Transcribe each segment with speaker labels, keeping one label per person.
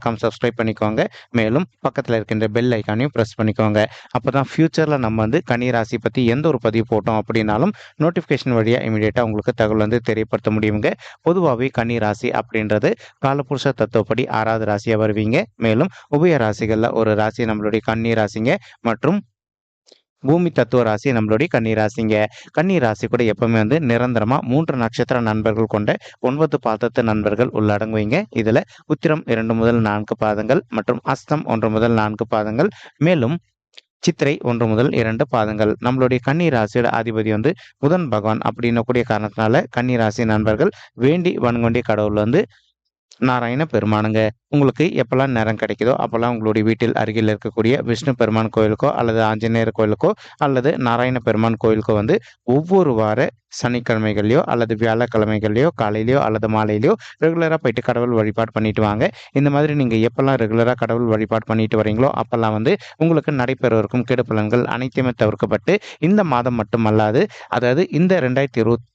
Speaker 1: மறக்காம சப்ஸ்கிரைப் பண்ணிக்கோங்க. மேலும் பக்கத்தில் இருக்கின்ற பெல் ஐக்கானையும் ப்ரெஸ் பண்ணிக்கோங்க. அப்போ தான் ஃப்யூச்சரில் நம்ம வந்து கன்னி ராசி பற்றி எந்த ஒரு பதிவு போட்டோம் அப்படின்னாலும் நோட்டிஃபிகேஷன் வழியாக இமீடியட்டாக உங்களுக்கு தகவல் வந்து தெரியப்படுத்த முடியுங்க. பொதுவாகவே கன்னிராசி அப்படின்றது காலபுருஷ தத்துவப்படி ஆறாவது ராசியாக வருவீங்க. மேலும் உபய ராசிகளில் ஒரு ராசி நம்மளுடைய கன்னி ராசிங்க மற்றும் பூமி தத்துவ ராசி நம்மளுடைய கன்னி ராசிங்க கன்னி ராசி கூட எப்பவுமே வந்து நிரந்தரமா மூன்று நட்சத்திர நண்பர்கள் கொண்ட ஒன்பது பாதத்து நண்பர்கள் உள்ளடங்குவீங்க. இதுல உத்திரம் இரண்டு முதல் நான்கு பாதங்கள் மற்றும் அஸ்தம் ஒன்று முதல் நான்கு பாதங்கள். மேலும் சித்திரை ஒன்று முதல் இரண்டு பாதங்கள். நம்மளுடைய கன்னி ராசியோட அதிபதி வந்து புதன் பகவான் அப்படின்னக்கூடிய காரணத்தினால கன்னி ராசி நண்பர்கள் வேண்டி வன்கொண்டிய கடவுள் வந்து நாராயண பெருமானுங்க. உங்களுக்கு எப்பெல்லாம் நேரம் கிடைக்குதோ அப்போல்லாம் உங்களுடைய வீட்டில் அருகில் இருக்கக்கூடிய விஷ்ணு பெருமான் கோயிலுக்கோ அல்லது ஆஞ்சநேயர் கோயிலுக்கோ அல்லது நாராயண பெருமான் கோயிலுக்கோ வந்து ஒவ்வொரு வார சனிக்கிழமைகள்லையோ அல்லது வியாழக்கிழமைகள்லையோ காலையிலையோ அல்லது மாலையிலையோ ரெகுலராக போயிட்டு கடவுள் வழிபாடு பண்ணிட்டு வாங்க. இந்த மாதிரி நீங்கள் எப்பெல்லாம் ரெகுலராக கடவுள் வழிபாடு பண்ணிட்டு வரீங்களோ அப்போல்லாம் வந்து உங்களுக்கு நடைபெறவிருக்கும் கெடுப்பலன்கள் அனைத்துமே தவிர்க்கப்பட்டு இந்த மாதம் மட்டுமல்லாது அதாவது இந்த ரெண்டாயிரத்தி இருபத்தி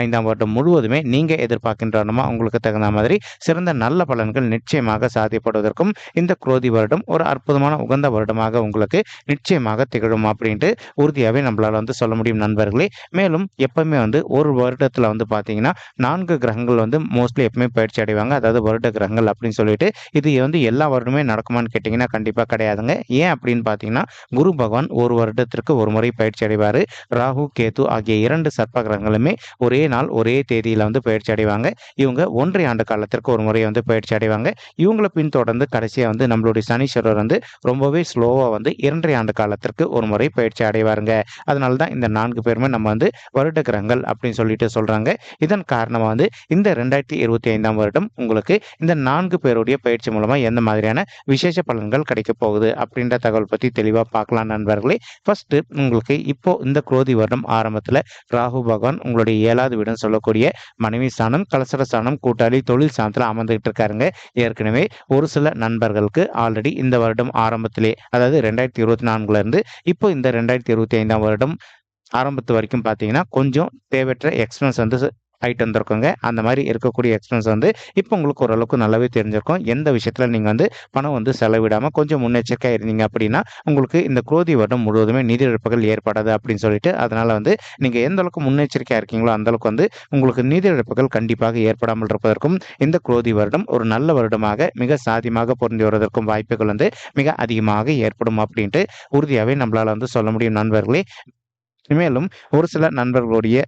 Speaker 1: ஐந்தாம் வருடம் முழுவதுமே நீங்கள் எதிர்பார்க்கின்றனமோ உங்களுக்கு தகுந்த மாதிரி சிறந்த நல்ல பலன்கள் நிச்சயமாக சாத்தியப்படுவதற்கும் இந்த குரோதி வருடம் ஒரு அற்புதமான உகந்த வருடமாக உங்களுக்கு நிச்சயமாக திகழும் அப்படின்ட்டு உறுதியாகவே நம்மளால் வந்து சொல்ல முடியும் நண்பர்களே. மேலும் எப்பவுமே வந்து ஒரு வருடத்தில் வந்து பார்த்தீங்கன்னா நான்கு கிரகங்கள் வந்து மோஸ்ட்லி எப்பவுமே பயிற்சி அடைவாங்க. அதாவது வருட கிரகங்கள் அப்படின்னு சொல்லிட்டு இது வந்து எல்லா வருடமே நடக்குமான்னு கேட்டிங்கன்னா கண்டிப்பாக கிடையாதுங்க. ஏன் அப்படின்னு பார்த்தீங்கன்னா குரு பகவான் ஒரு வருடத்திற்கு ஒரு முறை பயிற்சி அடைவார். ராகு கேது ஆகிய இரண்டு சர்ப்ப கிரகங்களுமே ஒரே நாள் ஒரே தேதியில் வந்து பயிற்சி அடைவாங்க. இவங்க ஒன்றை ஆண்டு காலத்திற்கு ஒரு முறை வந்து பயிற்சி அடைவாங்க. இவங்களை பின்தொடர்ந்து கடைசியாக வந்து நம்மளுடைய சனீஸ்வரர் வந்து ரொம்பவே ஸ்லோவாக வந்து இரண்டரை ஆண்டு காலத்திற்கு ஒரு முறை பயிற்சி அடைவாருங்க. அதனால தான் இந்த நான்கு பேருமே நம்ம வந்து வருட கிரகங்கள் அப்படின்னு சொல்லிட்டு சொல்கிறாங்க இதன் காரணமாக வந்து இந்த ரெண்டாயிரத்தி இருபத்தி ஐந்தாம் வருடம் உங்களுக்கு இந்த நான்கு பேருடைய பயிற்சி மூலமாக எந்த மாதிரியான விசேஷ பலன்கள் கிடைக்க போகுது அப்படின்ற தகவல் பற்றி தெளிவாக பார்க்கலாம் நண்பர்களே. ஃபர்ஸ்ட் உங்களுக்கு இப்போ இந்த குரோதி வருடம் ஆரம்பத்தில் ராகு பகவான் உங்களுடைய ஏழாவது வீடுன்னு சொல்லக்கூடிய மனைவி ஸ்தானம் கலசர ஸ்தானம் கூட்டாளி தொழில் ஸ்தானத்தில் அமர்ந்துகிட்டு இருக்காருங்க. ஏற்கனவே ஒரு சில நண்பர்களுக்கு ஆல்ரெடி இந்த வருடம் ஆரம்பத்திலே அதாவது ரெண்டாயிரத்தி இருபத்தி நான்குல இருந்து இப்போ இந்த ரெண்டாயிரத்தி இருபத்தி ஐந்தாம் வருடம் ஆரம்பத்து வரைக்கும் பார்த்தீங்கன்னா கொஞ்சம் தேவையற்ற எக்ஸ்பென்ஸ் வந்து ஆகிட்டு வந்திருக்கோங்க. அந்த மாதிரி இருக்கக்கூடிய எக்ஸ்பென்ஸ் வந்து இப்போ உங்களுக்கு ஓரளவுக்கு நல்லாவே தெரிஞ்சிருக்கும். எந்த விஷயத்தில் நீங்கள் வந்து பணம் வந்து செலவிடாமல் கொஞ்சம் முன்னெச்சரிக்கையாக இருந்தீங்க அப்படின்னா உங்களுக்கு இந்த குரோதி வருடம் முழுவதுமே நிதி இழப்புகள் ஏற்படாது அப்படின்னு சொல்லிட்டு அதனால் வந்து நீங்கள் எந்த அளவுக்கு முன்னெச்சரிக்கையாக இருக்கீங்களோ அந்தளவுக்கு வந்து உங்களுக்கு நிதி இழப்புகள் கண்டிப்பாக ஏற்படாமல் இருப்பதற்கும் இந்த குரோதி வருடம் ஒரு நல்ல வருடமாக மிக சாதியமாக பொருந்தி வருவதற்கும் வாய்ப்புகள் வந்து மிக அதிகமாக ஏற்படும் அப்படின்ட்டு உறுதியாகவே நம்மளால் வந்து சொல்ல முடியும் நண்பர்களே. மேலும் ஒரு சில நண்பர்களுடைய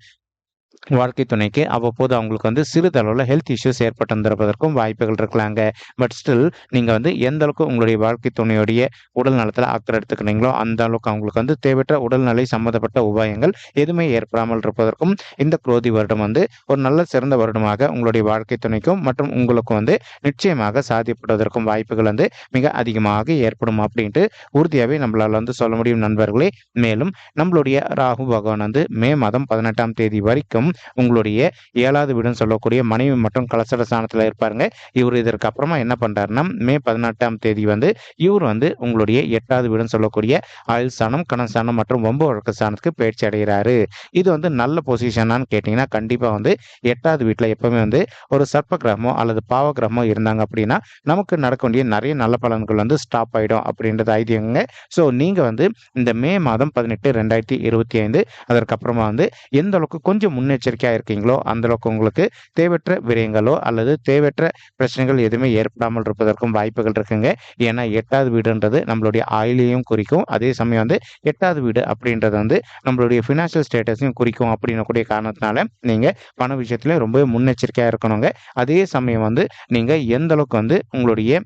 Speaker 1: வாழ்க்கை துணைக்கு அவ்வப்போது அவங்களுக்கு வந்து சிறிதளவில் ஹெல்த் இஷ்யூஸ் ஏற்பட்டு வாய்ப்புகள் இருக்கலாங்க. பட் ஸ்டில் நீங்கள் வந்து எந்த அளவுக்கு உங்களுடைய வாழ்க்கை துணையுடைய உடல் நலத்தில் அக்கறை எடுத்துக்கிறீங்களோ அந்த அளவுக்கு அவங்களுக்கு வந்து தேவையற்ற உடல்நிலை சம்மந்தப்பட்ட உபாயங்கள் எதுவுமே ஏற்படாமல் இருப்பதற்கும் இந்த குரோதி வருடம் வந்து ஒரு நல்ல சிறந்த வருடமாக உங்களுடைய வாழ்க்கை துணைக்கும் மற்றும் உங்களுக்கும் வந்து நிச்சயமாக சாதிப்படுவதற்கும் வாய்ப்புகள் வந்து மிக அதிகமாக ஏற்படும் அப்படின்ட்டு உறுதியாகவே நம்மளால் வந்து சொல்ல முடியும் நண்பர்களே. மேலும் நம்மளுடைய ராகு பகவான் வந்து மே மாதம் பதினெட்டாம் தேதி வரைக்கும் உங்களுடைய ஏழாவது வீடுன்னு சொல்லக்கூடிய மனைவி மற்றும் கலசர ஸ்தானத்தில் இருப்பாருங்க. இவர் இதற்கு அப்புறமா என்ன பண்ணுறாருன்னா மே பதினெட்டாம் தேதி வந்து இவர் வந்து உங்களுடைய எட்டாவது வீடுன்னு சொல்லக்கூடிய ஆயுள் ஸ்தானம் கணம் ஸ்தானம் மற்றும் ஒன்பது வழக்கு ஸ்தானத்துக்கு பயிற்சி அடைகிறாரு. இது வந்து நல்ல பொசிஷனான்னு கேட்டிங்கன்னா கண்டிப்பாக வந்து எட்டாவது வீட்டில் எப்பவுமே வந்து ஒரு சர்ப்ப கிரகமோ அல்லது பாவ கிரகமோ இருந்தாங்க அப்படின்னா நமக்கு நடக்க வேண்டிய நிறைய நல்ல பலன்கள் வந்து ஸ்டாப் ஆகிடும் அப்படின்றது ஐதியங்க ஸோ நீங்கள் வந்து இந்த மே மாதம் பதினெட்டு ரெண்டாயிரத்தி இருபத்தி ஐந்து அதற்கப்புறமா வந்து எந்த அளவுக்கு கொஞ்சம் எச்சரிக்கையாக இருக்கீங்களோ அந்த அளவுக்கு உங்களுக்கு தேவையற்ற விரயங்களோ அல்லது தேவையற்ற பிரச்சனைகள் எதுவுமே ஏற்படாமல் இருப்பதற்கும் வாய்ப்புகள் இருக்குங்க. ஏன்னா எட்டாவது வீடுன்றது நம்மளுடைய ஆயிலையும் குறிக்கும். அதே சமயம் வந்து எட்டாவது வீடு அப்படின்றது வந்து நம்மளுடைய ஃபினான்ஷியல் ஸ்டேட்டஸையும் குறிக்கும் அப்படின்னக்கூடிய காரணத்தினால நீங்கள் பண விஷயத்துல ரொம்பவே முன்னெச்சரிக்கையாக இருக்கணுங்க. அதே சமயம் வந்து நீங்கள் எந்த அளவுக்கு வந்து உங்களுடைய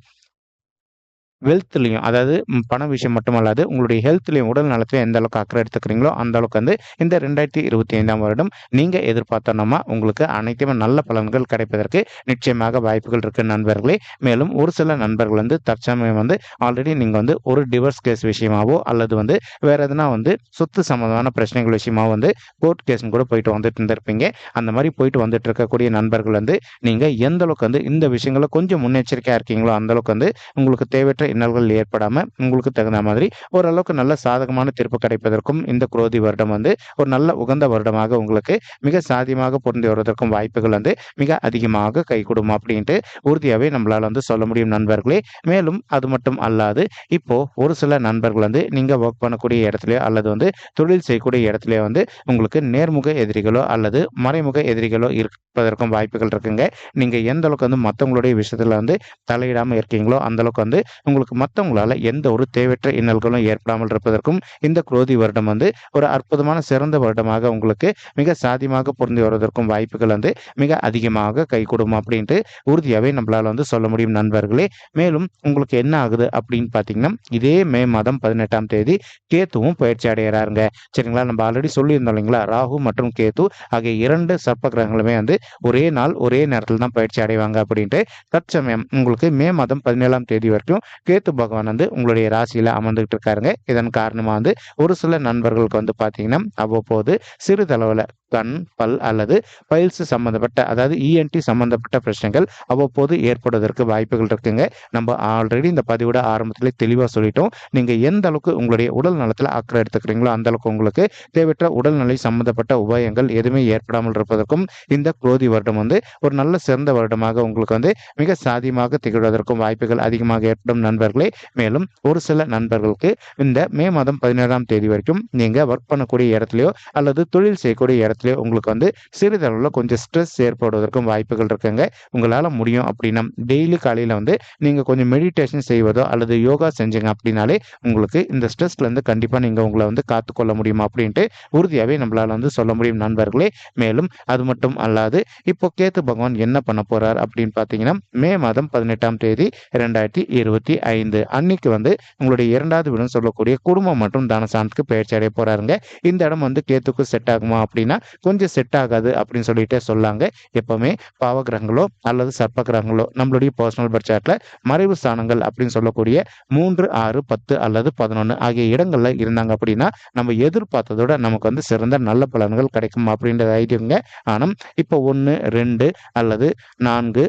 Speaker 1: வெல்த்லையும் அதாவது பண விஷயம் மட்டுமல்லாது உங்களுடைய ஹெல்த்லையும் உடல் நலத்திலையும் எந்த அளவுக்கு அக்கறை எடுத்துக்கிறீங்களோ அந்த அளவுக்கு வந்து இந்த ரெண்டாயிரத்தி இருபத்தி ஐந்தாம் வருடம் நீங்கள் எதிர்பார்த்தோன்னா உங்களுக்கு அனைத்துமே நல்ல பலன்கள் கிடைப்பதற்கு நிச்சயமாக வாய்ப்புகள் இருக்கு நண்பர்களே. மேலும் ஒரு சில நண்பர்கள் வந்து தற்சமயம் வந்து ஆல்ரெடி நீங்கள் வந்து ஒரு டிவர்ஸ் கேஸ் விஷயமாவோ அல்லது வந்து வேற எதுனா வந்து சொத்து சம்மந்தமான பிரச்சனைகள் விஷயமாவோ வந்து கோர்ட் கேஸ்னு கூட போயிட்டு வந்துட்டு இருந்திருப்பீங்க. அந்த மாதிரி போயிட்டு வந்துட்டு இருக்கக்கூடிய நண்பர்கள் வந்து நீங்கள் எந்த அளவுக்கு வந்து இந்த விஷயங்கள கொஞ்சம் முன்னெச்சரிக்கையாக இருக்கீங்களோ அந்த அளவுக்கு வந்து உங்களுக்கு தேவையற்ற இன்னல்கள் ஏற்படாமல் உங்களுக்கு தகுந்த மாதிரி ஓரளவுக்கு நல்ல சாதகமான தீர்ப்பு கிடைப்பதற்கும் இந்த குரோதி வருடம் வந்து ஒரு நல்ல உகந்த வருடமாக உங்களுக்கு மிக சாதியமாக பொருந்தி வருவதற்கும் வாய்ப்புகள் வந்து மிக அதிகமாக கை அப்படின்ட்டு உறுதியாகவே நம்மளால் வந்து சொல்ல முடியும் நண்பர்களே. மேலும் அது மட்டும் அல்லாது இப்போ ஒரு சில நண்பர்கள் வந்து நீங்கள் ஒர்க் பண்ணக்கூடிய இடத்துலையோ அல்லது வந்து தொழில் செய்யக்கூடிய இடத்துலையோ வந்து உங்களுக்கு நேர்முக எதிரிகளோ அல்லது மறைமுக எதிரிகளோ இருப்பதற்கும் வாய்ப்புகள் இருக்குங்க. நீங்கள் எந்த அளவுக்கு வந்து மற்றவங்களுடைய விஷயத்தில் வந்து தலையிடாமல் இருக்கீங்களோ அந்தளவுக்கு வந்து உங்களுக்கு மற்றவங்களால எந்த ஒரு தேவையற்ற இன்னல்களும் ஏற்படாமல் இருப்பதற்கும் இந்த குரோதி வருடம் வந்து ஒரு அற்புதமான சிறந்த வருடமாக உங்களுக்கு மிக சாதியமாக பொருந்தி வருவதற்கும் வாய்ப்புகள் வந்து மிக அதிகமாக கைகூடும் அப்படின்ட்டு உறுதியாகவே நம்மளால் வந்து சொல்ல முடியும் நண்பர்களே. மேலும் உங்களுக்கு என்ன ஆகுது அப்படின்னு பார்த்தீங்கன்னா இதே மே மாதம் பதினெட்டாம் தேதி கேத்துவும் பயிற்சி அடைகிறாருங்க சரிங்களா? நம்ம ஆல்ரெடி சொல்லியிருந்தோம் இல்லைங்களா? ராகு மற்றும் கேத்து ஆகிய இரண்டு சர்ப்ப கிரகங்களுமே வந்து ஒரே நாள் ஒரே நேரத்தில் தான் பயிற்சி அடைவாங்க அப்படின்ட்டு தற்சமயம் உங்களுக்கு மே மாதம் பதினேழாம் தேதி வரைக்கும் கேத்து பகவான் வந்து உங்களுடைய ராசியில் அமர்ந்துகிட்டு இருக்காருங்க. இதன் காரணமாக வந்து ஒரு சில நண்பர்களுக்கு வந்து பார்த்தீங்கன்னா அவ்வப்போது சிறிதளவில் கண் பல் அல்லது பைல்ஸ் சம்மந்தப்பட்ட அதாவது இஎன்டி சம்மந்தப்பட்ட பிரச்சனைகள் அவ்வப்போது ஏற்படுவதற்கு வாய்ப்புகள் இருக்குங்க. நம்ம ஆல்ரெடி இந்த பதிவோட ஆரம்பத்திலே தெளிவாக சொல்லிட்டோம். நீங்கள் எந்த அளவுக்கு உங்களுடைய உடல் நலத்தில் அக்கறை எடுத்துக்கிறீங்களோ அந்த அளவுக்கு உங்களுக்கு தேவையற்ற உடல்நிலை சம்மந்தப்பட்ட உபாயங்கள் எதுவுமே ஏற்படாமல் இருப்பதற்கும் இந்த குரோதி வருடம் வந்து ஒரு நல்ல சிறந்த வருடமாக உங்களுக்கு வந்து மிக சாதியமாக திகழ்வதற்கும் வாய்ப்புகள் அதிகமாக ஏற்படும் நண்பர்களே. மேலும் ஒரு சில நண்பர்களுக்கு இந்த மே மாதம் பதினேழாம் தேதி வரைக்கும் நீங்கள் ஒர்க் பண்ணக்கூடிய இடத்துலையோ அல்லது தொழில் செய்யக்கூடிய இடத்துலையோ உங்களுக்கு வந்து சிறிதளவில் கொஞ்சம் ஸ்ட்ரெஸ் ஏற்படுவதற்கும் வாய்ப்புகள் இருக்குங்க. உங்களால் முடியும் அப்படின்னா டெய்லி காலையில் வந்து நீங்கள் கொஞ்சம் மெடிடேஷன் செய்வதோ அல்லது யோகா செஞ்சீங்க அப்படின்னாலே உங்களுக்கு இந்த ஸ்ட்ரெஸ்லேருந்து கண்டிப்பாக நீங்கள் உங்களை வந்து காத்துக்கொள்ள முடியும் அப்படின்ட்டு உறுதியாகவே நம்மளால் வந்து சொல்ல முடியும் நண்பர்களே. மேலும் அது மட்டும் அல்லாது இப்போ கேத்து பகவான் என்ன பண்ண போறார் அப்படின்னு பார்த்தீங்கன்னா மே மாதம் பதினெட்டாம் தேதி ரெண்டாயிரத்தி இருபத்தி ஐந்து அன்னைக்கு வந்து உங்களுடைய இரண்டாவது வீடுன்னு சொல்லக்கூடிய குடும்பம் மற்றும் தனசானத்துக்கு பயிற்சி அடைய போறாருங்க. இந்த இடம் வந்து கேத்துக்கு செட் ஆகுமா அப்படின்னா கொஞ்சம் செட் ஆகாது அப்படின்னு சொல்லிட்டே சொல்லாங்க. எப்பவுமே பாவகிரகங்களோ அல்லது சர்ப்ப கிரகங்களோ நம்மளுடைய பர்சனல் பட்ஜெட்டில் மறைவு ஸ்தானங்கள் அப்படின்னு சொல்லக்கூடிய மூன்று ஆறு பத்து அல்லது பதினொன்று ஆகிய இடங்கள்ல இருந்தாங்க அப்படின்னா நம்ம எதிர்பார்த்ததோட நமக்கு வந்து சிறந்த நல்ல பலன்கள் கிடைக்கும் அப்படின்றது ஐடியாங்க ஆனால் இப்போ ஒன்று ரெண்டு அல்லது நான்கு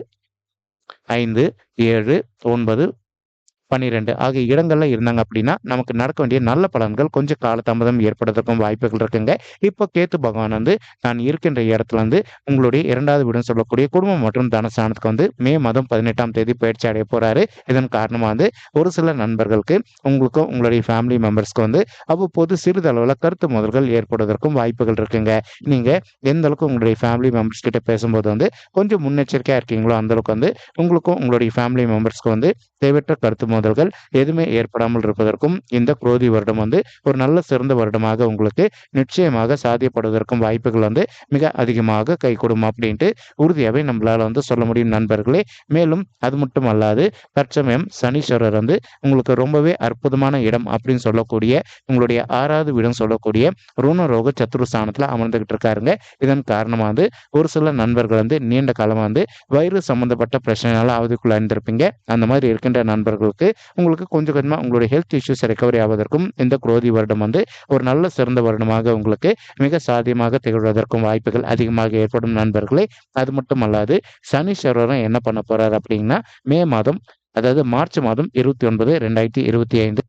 Speaker 1: ஐந்து ஏழு ஒன்பது பன்னிரெண்டு ஆகிய இடங்கள்ல இருந்தாங்க அப்படின்னா நமக்கு நடக்க வேண்டிய நல்ல பலன்கள் கொஞ்சம் காலதாமதம் ஏற்படுறதுக்கும் வாய்ப்புகள் இருக்குங்க. இப்போ கேத்து பகவான் வந்து நான் இருக்கின்ற இடத்துல வந்து உங்களுடைய இரண்டாவது வீடுன்னு சொல்லக்கூடிய குடும்பம் மற்றும் தனஸ்தானத்துக்கு வந்து மே மாதம் பதினெட்டாம் தேதி பயிற்சி அடைய போறாரு. இதன் காரணமாக வந்து ஒரு சில நண்பர்களுக்கு உங்களுக்கும் உங்களுடைய ஃபேமிலி மெம்பர்ஸ்க்கு வந்து அவ்வப்போது சிறிதளவில் கருத்து முதல்கள் ஏற்படுவதற்கும் வாய்ப்புகள் இருக்குங்க. நீங்க எந்த அளவுக்கு உங்களுடைய ஃபேமிலி மெம்பர்ஸ் கிட்ட பேசும்போது வந்து கொஞ்சம் முன்னெச்சரிக்கையா இருக்கீங்களோ அந்த அளவுக்கு வந்து உங்களுக்கும் உங்களுடைய ஃபேமிலி மெம்பர்ஸ்க்கு வந்து தேவையற்ற கருத்து மோதல்கள் எதுவுமே ஏற்படாமல் இருப்பதற்கும் இந்த குரோதி வருடம் வந்து ஒரு நல்ல சிறந்த வருடமாக உங்களுக்கு நிச்சயமாக சாத்தியப்படுவதற்கும் வாய்ப்புகள் வந்து மிக அதிகமாக கைகூடும் அப்படின்ட்டு உறுதியாகவே நம்மளால வந்து சொல்ல முடியும் நண்பர்களே. மேலும் அது மட்டும் அல்லாது தற்சமயம் சனீஸ்வரர் வந்து உங்களுக்கு ரொம்பவே அற்புதமான இடம் அப்படின்னு சொல்லக்கூடிய உங்களுடைய ஆறாவது வீடும் சொல்லக்கூடிய ருணரோக சத்துருஸ்தானத்தில் அமர்ந்துகிட்டு இருக்காருங்க. இதன் காரணமாக வந்து ஒரு சில நண்பர்கள் வந்து நீண்ட காலமாக வந்து வயிறு சம்பந்தப்பட்ட பிரச்சனைகளால் அவதிக்குள்ள இருந்திருப்பீங்க. அந்த மாதிரி இருக்கின்ற நண்பர்களுக்கு உங்களுக்கு கொஞ்சம் கொஞ்சமாக உங்களுடைய ஹெல்த் இஷ்யூஸ் ரெக்கவரி ஆவதற்கும் இந்த குரோதி வருடம் வந்து ஒரு நல்ல சிறந்த வருடமாக உங்களுக்கு மிக சாத்தியமாக திகழ்வதற்கும் வாய்ப்புகள் அதிகமாக ஏற்படும் நண்பர்களே. அது மட்டும் அல்லாது சனீஸ்வரரும் என்ன பண்ண போறார் அப்படின்னா மே மாதம் அதாவது மார்ச் மாதம் இருபத்தி ஒன்பது ரெண்டாயிரத்தி இருபத்தி ஐந்து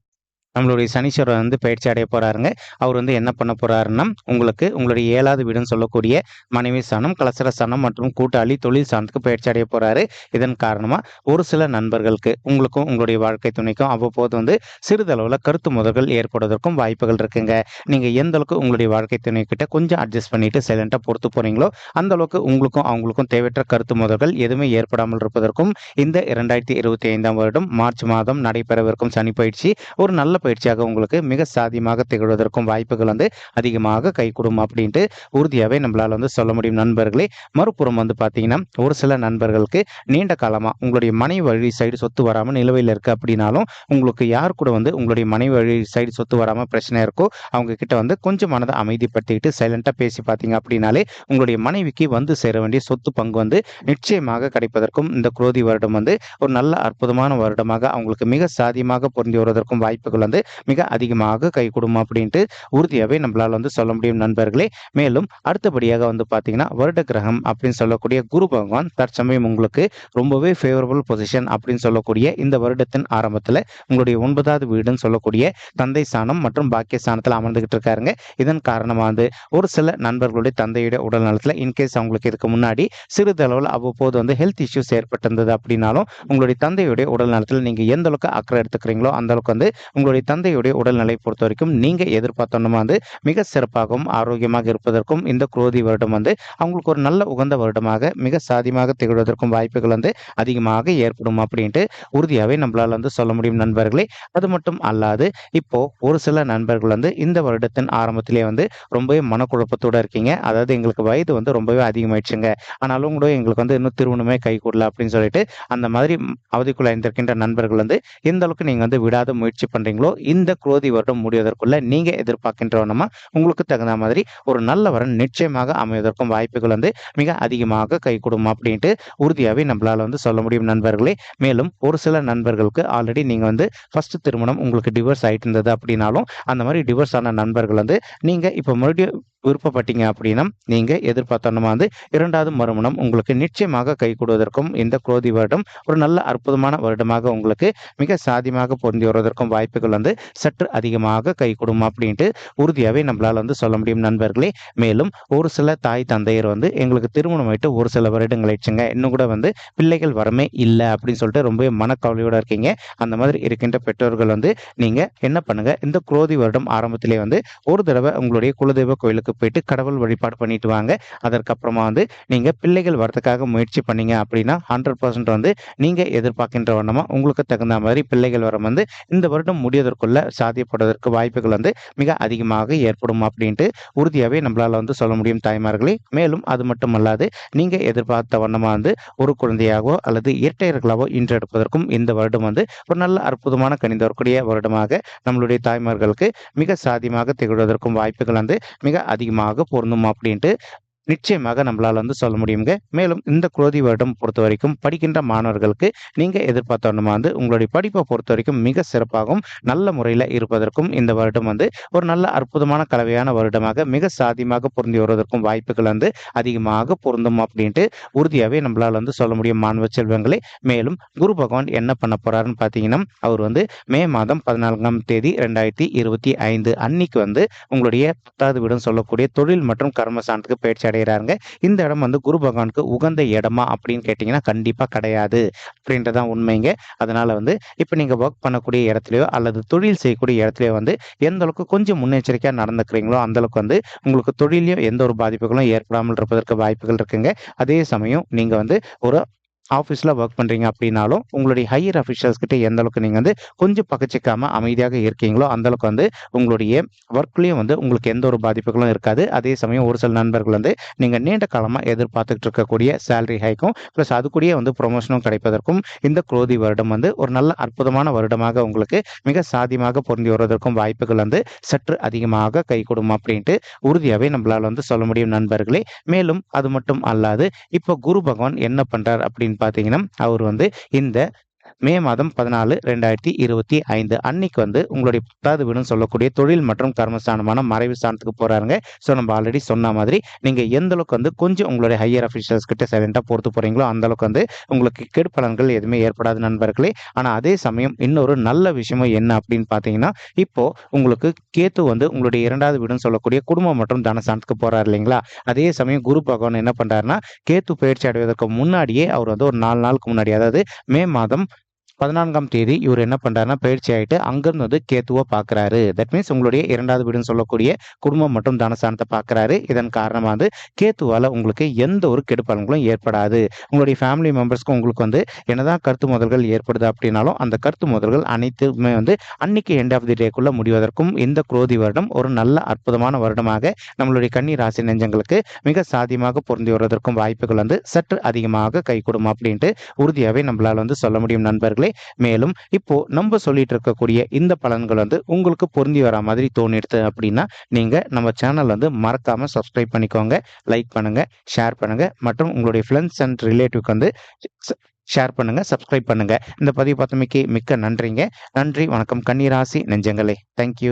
Speaker 1: நம்மளுடைய சனீஸ்வரர் வந்து பயிற்சி அடைய போறாருங்க. அவர் வந்து என்ன பண்ண போறாருன்னா உங்களுக்கு உங்களுடைய ஏழாவது வீடுன்னு சொல்லக்கூடிய மனைவி ஸ்தானம் கலசர ஸ்தானம் மற்றும் கூட்டாளி தொழில் சார்ந்துக்கு பயிற்சி அடைய போறாரு. இதன் காரணமா ஒரு சில நண்பர்களுக்கு உங்களுக்கும் உங்களுடைய வாழ்க்கை துணைக்கும் அவ்வப்போது வந்து சிறிதளவில் கருத்து முதல்கள் ஏற்படுவதற்கும் வாய்ப்புகள் இருக்குங்க. நீங்க எந்த அளவுக்கு உங்களுடைய வாழ்க்கை துணை கிட்ட கொஞ்சம் அட்ஜஸ்ட் பண்ணிட்டு சைலண்டா பொறுத்து போறீங்களோ அந்த அளவுக்கு உங்களுக்கும் அவங்களுக்கும் தேவையற்ற கருத்து முதல்கள் எதுவுமே ஏற்படாமல் இருப்பதற்கும் இந்த இரண்டாயிரத்தி இருபத்தி ஐந்தாம் வருடம் மார்ச் மாதம் நடைபெறவிருக்கும் சனி பயிற்சி ஒரு நல்ல பயிற்சியாக உங்களுக்கு மிக சாதியமாக திகழ்வதற்கும் வாய்ப்புகள் வந்து அதிகமாக கைகூடும் அப்படின்ட்டு உறுதியாகவே நம்மளால் வந்து சொல்ல முடியும் நண்பர்களே. மறுபுறம் வந்து பார்த்தீங்கன்னா ஒரு சில நண்பர்களுக்கு நீண்ட காலமாக உங்களுடைய மனைவி வழி சைடு சொத்து வராமல் நிலுவையில் இருக்குது அப்படின்னாலும் உங்களுக்கு யார் கூட வந்து உங்களுடைய மனைவி வழி சைடு சொத்து வராமல் பிரச்சனை இருக்கோ அவங்க கிட்ட வந்து கொஞ்சம் மனதை அமைதிப்படுத்திக்கிட்டு சைலண்டாக பேசி பார்த்தீங்க அப்படின்னாலே உங்களுடைய மனைவிக்கு வந்து சேர வேண்டிய சொத்து பங்கு வந்து நிச்சயமாக கிடைப்பதற்கும் இந்த குரோதி வருடம் வந்து ஒரு நல்ல அற்புதமான வருடமாக அவங்களுக்கு மிக சாதியமாக பொருந்தி வருவதற்கும் வாய்ப்புகள் வந்து வந்து மிக அதிகமாக கைகூடும் அப்படின்ட்டு உறுதியாகவே நம்மளால் வந்து சொல்ல முடியும் நண்பர்களே. மேலும் அடுத்தபடியாக வந்து பார்த்தீங்கன்னா வருட கிரகம் அப்படின்னு சொல்லக்கூடிய குரு பகவான் தற்சமயம் உங்களுக்கு ரொம்பவே ஃபேவரபுள் பொசிஷன் அப்படின்னு சொல்லக்கூடிய இந்த வருடத்தின் ஆரம்பத்தில் உங்களுடைய ஒன்பதாவது வீடுன்னு சொல்லக்கூடிய தந்தை ஸ்தானம் மற்றும் பாக்கிய ஸ்தானத்தில் அமர்ந்துகிட்டு இருக்காருங்க. இதன் காரணமாக வந்து ஒரு சில நண்பர்களுடைய தந்தையுடைய உடல் நலத்தில் இன்கேஸ் அவங்களுக்கு இதுக்கு முன்னாடி சிறிதளவில் அவ்வப்போது வந்து ஹெல்த் இஷ்யூஸ் ஏற்பட்டிருந்தது அப்படின்னாலும் உங்களுடைய தந்தையுடைய உடல் நலத்தில் நீங்கள் எந்த அளவுக்கு அக்கறை எடுத்துக்கிறீங்களோ அந்த அளவுக்கு வந்து உங்களுடைய தந்தையுடைய உடல்நிலை பொறுத்த வரைக்கும் நீங்கள் எதிர்பார்த்தோன்னா வந்து மிக சிறப்பாகவும் ஆரோக்கியமாக இருப்பதற்கும் இந்த குரோதி வருடம் வந்து அவங்களுக்கு ஒரு நல்ல உகந்த வருடமாக மிக சாதியமாக திகழ்வதற்கும் வாய்ப்புகள் வந்து அதிகமாக ஏற்படும் அப்படின்ட்டு உறுதியாகவே நம்மளால் வந்து சொல்ல முடியும் நண்பர்களே. அது மட்டும் அல்லாது இப்போ ஒரு சில நண்பர்கள் வந்து இந்த வருடத்தின் ஆரம்பத்திலே வந்து ரொம்பவே மனக்குழப்பத்தோட இருக்கீங்க. அதாவது எங்களுக்கு வயது வந்து ரொம்பவே அதிகமாயிடுச்சுங்க. ஆனாலும் கூட எங்களுக்கு வந்து இன்னும் திருமணமே கை கூடல அப்படின்னு சொல்லிட்டு அந்த மாதிரி அவதிக்குள்ள இருந்திருக்கின்ற நண்பர்கள் வந்து எந்த அளவுக்கு நீங்க வந்து விடாத முயற்சி பண்றீங்களோ இந்த குரோதி வருடம் முடிவதற்குள்ள நீங்க எதிர்பார்க்கின்றவனமா உங்களுக்கு தகுந்த மாதிரி ஒரு நல்ல வரன் நிச்சயமாக அமைவதற்கும் வாய்ப்புகள் வந்து மிக அதிகமாக கை கொடுக்கும் அப்படின்ட்டு உறுதியாகவே நம்மளால் வந்து சொல்ல முடியும் நண்பர்களே. மேலும் ஒரு சில நண்பர்களுக்கு ஆல்ரெடி நீங்கள் வந்து ஃபர்ஸ்ட் திருமணம் உங்களுக்கு டிவோர்ஸ் ஆகிட்டு இருந்தது அப்படின்னாலும் அந்த மாதிரி டிவோர்ஸ் ஆன நண்பர்கள் வந்து நீங்கள் இப்போ மறுபடியும் விருப்பப்பட்டீங்க அப்படின்னா நீங்க எதிர்பார்த்தோன்னா வந்து இரண்டாவது மறுமணம் உங்களுக்கு நிச்சயமாக கை கொடுவதற்கும் இந்த குரோதி வருடம் ஒரு நல்ல அற்புதமான வருடமாக உங்களுக்கு மிக சாதியமாக பொருந்தி வருவதற்கும் வாய்ப்புகள் வந்து சற்று அதிகமாக கை கொடுக்கும் அப்படின்ட்டு உறுதியாகவே நம்மளால் வந்து சொல்ல முடியும் நண்பர்களே. மேலும் ஒரு சில தாய் தந்தையர் வந்து எங்களுக்கு திருமணம் ஆயிட்டு ஒரு சில வருடங்கள் ஆயிடுச்சுங்க. இன்னும் கூட வந்து பிள்ளைகள் வரமே இல்லை அப்படின்னு சொல்லிட்டு ரொம்பவே மனக்கவலையோட இருக்கீங்க. அந்த மாதிரி இருக்கின்ற பெற்றோர்கள் வந்து நீங்க என்ன பண்ணுங்க? இந்த குரோதி வருடம் ஆரம்பத்திலே வந்து ஒரு தடவை உங்களுடைய குலதெய்வ கோயிலுக்கு போயிட்டு கடவுள் வழிபாடு பண்ணிட்டு வாங்க. அதற்கப்புறமா வந்து நீங்க பிள்ளைகள் வரதுக்காக முயற்சி பண்ணீங்க அப்படின்னா ஹண்ட்ரட் பர்சன்ட் வந்து நீங்க எதிர்பார்க்கின்ற வண்ணமா உங்களுக்கு தகுந்த மாதிரி பிள்ளைகள் வரம் வந்து இந்த வருடம் முடியதற்குள்ள சாத்தியப்படுவதற்கு வாய்ப்புகள் வந்து மிக அதிகமாக ஏற்படும் அப்படின்ட்டு உறுதியாகவே நம்மளால வந்து சொல்ல முடியும் தாய்மார்களே. மேலும் அது மட்டும் அல்லாது நீங்க எதிர்பார்த்த வண்ணமா வந்து ஒரு குழந்தையாகவோ அல்லது இரட்டையர்களாவோ இன்றெடுப்பதற்கும் இந்த வருடம் வந்து ஒரு நல்ல அற்புதமான கணித வரக்கூடிய வருடமாக நம்மளுடைய தாய்மார்களுக்கு மிக சாதியமாக திகழ்வதற்கும் வாய்ப்புகள் வந்து மிக அதிகமாக பொருந்தும் அப்படின்ட்டு நிச்சயமாக நம்மளால் வந்து சொல்ல முடியுங்க மேலும் இந்த குரோதி வருடம் பொறுத்த வரைக்கும் படிக்கின்ற மாணவர்களுக்கு நீங்கள் எதிர்பார்த்தோன்னா வந்து உங்களுடைய படிப்பை பொறுத்த வரைக்கும் மிக சிறப்பாகவும் நல்ல முறையில் இருப்பதற்கும் இந்த வருடம் வந்து ஒரு நல்ல அற்புதமான கலவையான வருடமாக மிக சாதியமாக பொருந்தி வருவதற்கும் வாய்ப்புகள் வந்து அதிகமாக பொருந்தும் அப்படின்ட்டு உறுதியாகவே நம்மளால் வந்து சொல்ல முடியும் மாணவ செல்வங்களே. மேலும் குரு பகவான் என்ன பண்ண போறாருன்னு பார்த்தீங்கன்னா அவர் வந்து மே மாதம் பதினான்காம் தேதி ரெண்டாயிரத்தி இருபத்தி ஐந்து அன்னைக்கு வந்து உங்களுடைய பத்தாவது வீடும் சொல்லக்கூடிய தொழில் மற்றும் கர்மஸ்தானத்துக்கு பயிற்சி அடைகிறாருங்க இந்த இடம் வந்து குரு பகவானுக்கு உகந்த இடமா அப்படின்னு கேட்டிங்கன்னா கண்டிப்பாக கிடையாது அப்படின்றதான் உண்மைங்க. அதனால வந்து இப்போ நீங்கள் ஒர்க் பண்ணக்கூடிய இடத்துலையோ அல்லது தொழில் செய்யக்கூடிய இடத்துலையோ வந்து எந்த அளவுக்கு கொஞ்சம் முன்னெச்சரிக்கையாக நடந்துக்கிறீங்களோ அந்தளவுக்கு வந்து உங்களுக்கு தொழிலையும் எந்த ஒரு பாதிப்புகளும் ஏற்படாமல் இருப்பதற்கு வாய்ப்புகள் இருக்குங்க. அதே சமயம் நீங்கள் வந்து ஒரு ஆஃபீஸில் ஒர்க் பண்ணுறீங்க அப்படின்னாலும் உங்களுடைய ஹையர் அஃபிஷியல்ஸ் கிட்ட எந்த அளவுக்கு நீங்கள் வந்து கொஞ்சம் பகச்சிக்காமல் அமைதியாக இருக்கீங்களோ அந்தளவுக்கு வந்து உங்களுடைய ஒர்க்லேயும் வந்து உங்களுக்கு எந்த ஒரு பாதிப்புகளும் இருக்காது. அதே சமயம் ஒரு சில நண்பர்கள் வந்து நீங்கள் நீண்ட காலமாக எதிர்பார்த்துக்கிட்டு இருக்கக்கூடிய சேலரி ஹைக்கும் ப்ளஸ் அது கூடயே வந்து ப்ரொமோஷனும் கிடைப்பதற்கும் இந்த குரோதி வருடம் வந்து ஒரு நல்ல அற்புதமான வருடமாக உங்களுக்கு மிக சாதியமாக பொருந்தி வருவதற்கும் வாய்ப்புகள் வந்து சற்று அதிகமாக கை கொடுக்கும் அப்படின்ட்டு உறுதியாகவே நம்மளால் வந்து சொல்ல முடியும் நண்பர்களே. மேலும் அது மட்டும் அல்லாது இப்போ குரு பகவான் என்ன பண்ணுறார் அப்படின்னு பார்த்தீங்கன்னா அவர் வந்து இந்த மே மாதம் பதினாலு ரெண்டாயிரத்தி இருபத்தி ஐந்து அன்னைக்கு வந்து உங்களுடைய பத்தாவது வீடுன்னு சொல்லக்கூடிய தொழில் மற்றும் கர்மஸ்தானமான மறைவு ஸ்தானத்துக்கு போறாருங்க. ஸோ நம்ம ஆல்ரெடி சொன்ன மாதிரி நீங்க எந்த அளவுக்கு வந்து கொஞ்சம் உங்களுடைய ஹையர் அஃபிஷியல்ஸ் கிட்ட சைலண்டாக பொறுத்து போறீங்களோ அந்த அளவுக்கு வந்து உங்களுக்கு கெடுப்பலன்கள் எதுவுமே ஏற்படாது நண்பர்களே. ஆனால் அதே சமயம் இன்னொரு நல்ல விஷயமும் என்ன அப்படின்னு பார்த்தீங்கன்னா இப்போ உங்களுக்கு கேத்து வந்து உங்களுடைய இரண்டாவது வீடுன்னு சொல்லக்கூடிய குடும்பம் மற்றும் தனஸ்தானத்துக்கு போறாரு இல்லைங்களா? அதே சமயம் குரு பகவான் என்ன பண்றாருன்னா கேத்து பயிற்சி அடைவதற்கு முன்னாடியே அவர் வந்து ஒரு நாலு நாளுக்கு முன்னாடி அதாவது மே மாதம் பதினான்காம் தேதி இவர் என்ன பண்றாருன்னா பயிற்சி ஆயிட்டு அங்கிருந்து வந்து கேத்துவை பார்க்கறாரு தட் மீன்ஸ் உங்களுடைய இரண்டாவது வீடுன்னு சொல்லக்கூடிய குடும்பம் மற்றும் தனஸ்தானத்தை பார்க்குறாரு இதன் காரணமாக வந்து கேத்துவால உங்களுக்கு எந்த ஒரு கெடுப்பாளங்களும் ஏற்படாது. உங்களுடைய ஃபேமிலி மெம்பர்ஸ்க்கும் உங்களுக்கு வந்து என்னதான் கருத்து முதல்கள் ஏற்படுது அப்படின்னாலும் அந்த கருத்து முதல்கள் அனைத்துமே வந்து அன்னைக்கு எண்ட் ஆஃப் தி டேக்குள்ள முடிவதற்கும் இந்த குரோதி வருடம் ஒரு நல்ல அற்புதமான வருடமாக நம்மளுடைய கன்னி ராசி நெஞ்சங்களுக்கு மிக சாதியமாக பொருந்தி வருவதற்கும் வாய்ப்புகள் வந்து சற்று அதிகமாக கைகூடும் அப்படின்ட்டு உறுதியாகவே நம்மளால் வந்து சொல்ல முடியும் நண்பர்களே. மேலும் இப்போ நம்ம சொல்லிட்டு இருக்கக்கூடிய இந்த பலன்கள் வந்து உங்களுக்கு பொருந்தி வர மாதிரி தோணிடுது அப்படின்னா நீங்க நம்ம சேனல் வந்து மறக்காம சப்ஸ்கிரைப் பண்ணிக்கோங்க லைக் பண்ணுங்க ஷேர் பண்ணுங்க மற்றும் உங்களுடைய ஃப்ரெண்ட்ஸ் அண்ட் ரிலேட்டிவ்க்கு வந்து ஷேர் பண்ணுங்க சப்ஸ்கிரைப் பண்ணுங்க. இந்த பதிவு பார்த்தமைக்கு மிக்க நன்றிங்க. நன்றி வணக்கம். கன்னிராசி நெஞ்சங்களே. தேங்க்யூ